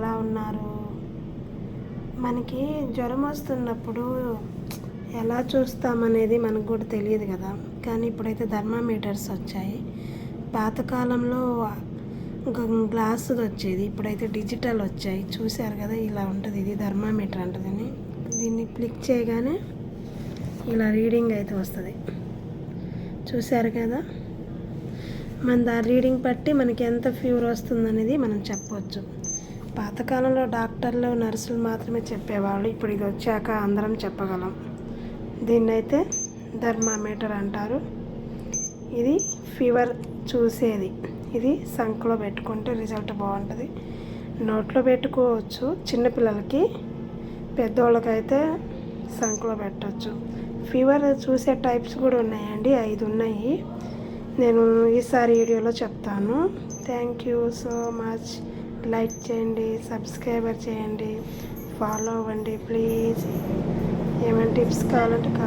ఎలా ఉన్నారు. మనకి జ్వరం వస్తున్నప్పుడు ఎలా చూస్తామనేది మనకు కూడా తెలియదు కదా. కానీ ఇప్పుడైతే థర్మామీటర్స్ వచ్చాయి. పాతకాలంలో ఒక గ్లాసుది వచ్చేది. ఇప్పుడైతే డిజిటల్ వచ్చాయి. చూశారు కదా ఇలా ఉంటుంది ఇది థర్మామీటర్ అంటుందని. దీన్ని క్లిక్ చేయగానే ఇలా రీడింగ్ అయితే వస్తుంది. చూశారు కదా? మన దాని రీడింగ్ బట్టి మనకి ఎంత ఫీవర్ వస్తుందనేది మనం చెప్పవచ్చు పాతకాలంలో డాక్టర్లు నర్సులు మాత్రమే చెప్పేవాళ్ళు. ఇప్పుడు ఇది వచ్చాక అందరం చెప్పగలం. దీన్నైతే థర్మామీటర్ అంటారు. ఇది ఫీవర్ చూసేది. ఇది సంఖలో పెట్టుకుంటే రిజల్ట్ బాగుంటుంది. నోట్లో పెట్టుకోవచ్చు. చిన్నపిల్లలకి పెద్దోళ్ళకైతే సంఖలో పెట్టవచ్చు ఫీవర్ చూసే టైప్స్ కూడా ఉన్నాయండి. ఐదు ఉన్నాయి నేను ఈసారి వీడియోలో చెప్తాను. Thank you so much like చేయండి సబ్స్క్రైబర్ చేయండి ఫాలో అవ్వండి ప్లీజ్ ఏమైనా టిప్స్ కావాలంటే